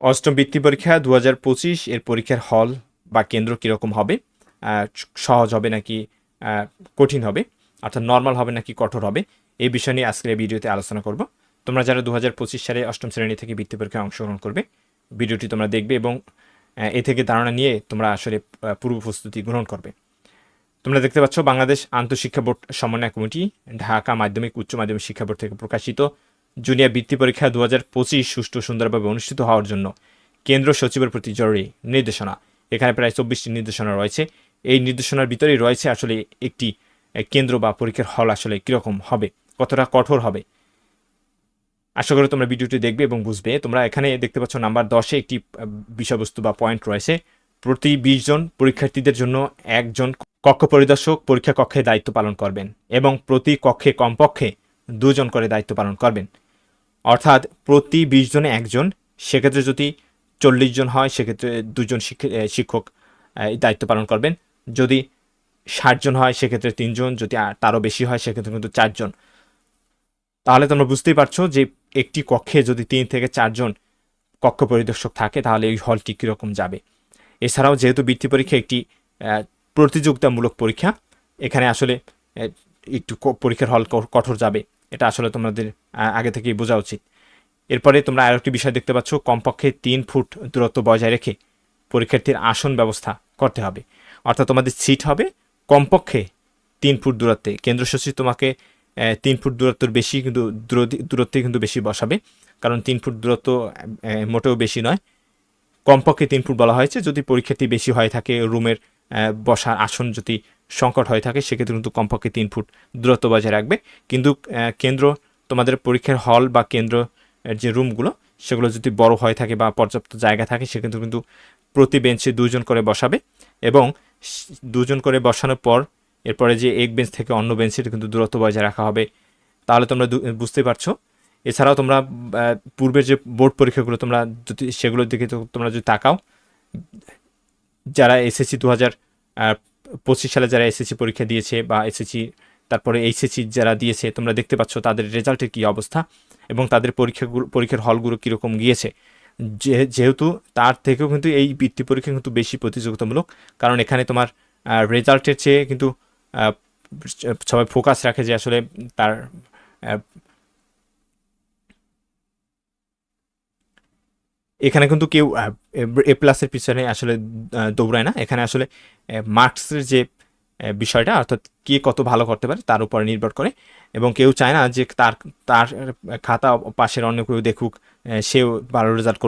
অষ্টম বৃত্তি পরীক্ষা দু হাজার পঁচিশ, এর পরীক্ষার হল বা কেন্দ্র কীরকম হবে? সহজ হবে নাকি কঠিন হবে? অর্থাৎ নর্মাল হবে নাকি কঠোর হবে? এই বিষয় নিয়ে আজকের এই ভিডিওতে আলোচনা করব। তোমরা যারা দু হাজার পঁচিশ সালে অষ্টম শ্রেণি থেকে বৃত্তি পরীক্ষায় অংশগ্রহণ করবে, ভিডিওটি তোমরা দেখবে এবং এ থেকে ধারণা নিয়ে তোমরা আসলে পূর্ব প্রস্তুতি গ্রহণ করবে। তোমরা দেখতে পাচ্ছ বাংলাদেশ আন্তঃশিক্ষা বোর্ড সমন্বয় কমিটি ঢাকা মাধ্যমিক উচ্চ মাধ্যমিক শিক্ষা বোর্ড থেকে প্রকাশিত জুনিয়র বৃত্তি পরীক্ষা দু হাজার পঁচিশ সুষ্ঠু সুন্দরভাবে অনুষ্ঠিত হওয়ার জন্য কেন্দ্র সচিবের প্রতি জরুরি নির্দেশনা। এখানে প্রায় চব্বিশটি নির্দেশনা রয়েছে। এই নির্দেশনার ভিতরেই রয়েছে আসলে একটি কেন্দ্র বা পরীক্ষার হল আসলে কীরকম হবে, কতটা কঠোর হবে। আশা করি তোমরা ভিডিওটি দেখবে এবং বুঝবে। তোমরা এখানে দেখতে পাচ্ছ নাম্বার দশে একটি বিষয়বস্তু বা পয়েন্ট রয়েছে। প্রতি বিশ জন পরীক্ষার্থীদের জন্য একজন কক্ষ পরিদর্শক পরীক্ষা কক্ষে দায়িত্ব পালন করবেন এবং প্রতি কক্ষে কমপক্ষে দুজন করে দায়িত্ব পালন করবেন। অর্থাৎ প্রতি বিশ জনে একজন, সেক্ষেত্রে যদি চল্লিশ জন হয়, সেক্ষেত্রে দুজন শিক্ষ- শিক্ষক দায়িত্ব পালন করবেন। যদি ষাট জন হয়, সেক্ষেত্রে তিনজন যদি তারও বেশি হয়, সেক্ষেত্রে কিন্তু চারজন তাহলে তোমরা বুঝতেই পারছ যে একটি কক্ষে যদি তিন থেকে চারজন কক্ষ পরিদর্শক থাকে, তাহলে এই হলটি কীরকম যাবে। এছাড়াও যেহেতু বৃত্তি পরীক্ষা একটি প্রতিযোগিতামূলক পরীক্ষা, এখানে আসলে একটু পরীক্ষার হল কঠোর যাবে। এটা আসলে তোমাদের আগে থেকেই বোঝা উচিত। এরপরে তোমরা আরেকটি বিষয় দেখতে পাচ্ছ, কমপক্ষে তিন ফুট দূরত্ব বজায় রেখে পরীক্ষার্থীর আসন ব্যবস্থা করতে হবে। অর্থাৎ তোমাদের সিট হবে কমপক্ষে তিন ফুট দূরত্বে। কেন্দ্র সচিব তোমাকে তিন ফুট দূরত্বের বেশি কিন্তু দূর- দূরত্বে কিন্তু বেশি বসাবে। কারণ তিন ফুট দূরত্ব মোটেও বেশি নয়। কমপক্ষে তিন ফুট বলা হয়েছে। যদি পরীক্ষার্থী বেশি হয়ে থাকে, রুমের বসার আসন যদি সংকট হয়ে থাকে, সেক্ষেত্রে কিন্তু কমপক্ষে তিন ফুট দূরত্ব বজায় রাখবে। কিন্তু কেন্দ্র তোমাদের পরীক্ষার হল বা কেন্দ্র যে রুমগুলো, সেগুলো যদি বড় হয়ে থাকে বা পর্যাপ্ত জায়গা থাকে, সেক্ষেত্রে কিন্তু প্রতি বেঞ্চে দুজন করে বসাবে এবং দুজন করে বসানোর পর এরপরে যে এক বেঞ্চ থেকে অন্য বেঞ্চের কিন্তু দূরত্ব বজায় রাখা হবে। তাহলে তোমরা বুঝতে পারছ। এছাড়াও তোমরা পূর্বের যে বোর্ড পরীক্ষাগুলো তোমরা যদি, সেগুলোর দিকে তোমরা যদি তাকাও, যারা এসএসসি দু হাজার পঁচিশ সালে যারা এসএসসি পরীক্ষা দিয়েছে বা এসএসসি তারপরে এইচএসসি যারা দিয়েছে, তোমরা দেখতে পাচ্ছ তাদের রেজাল্টের কী অবস্থা এবং তাদের পরীক্ষাগুলো, পরীক্ষার হলগুলো কীরকম গিয়েছে। যেহেতু তার থেকেও কিন্তু এই বৃত্তি পরীক্ষা কিন্তু বেশি প্রতিযোগিতামূলক, কারণ এখানে তোমার রেজাল্টের চেয়ে কিন্তু সবাই ফোকাস রাখে যে আসলে তার এখানে কিন্তু কেউ এ প্লাসের পিছনে আসলে দৌড়ায় না। এখানে আসলে মার্কসের যে বিষয়টা, অর্থাৎ কে কত ভালো করতে পারে, তার উপর নির্ভর করে। এবং কেউ চায় না যে তার তার খাতা পাশের অন্য কেউ দেখুক সেও ভালো রেজাল্ট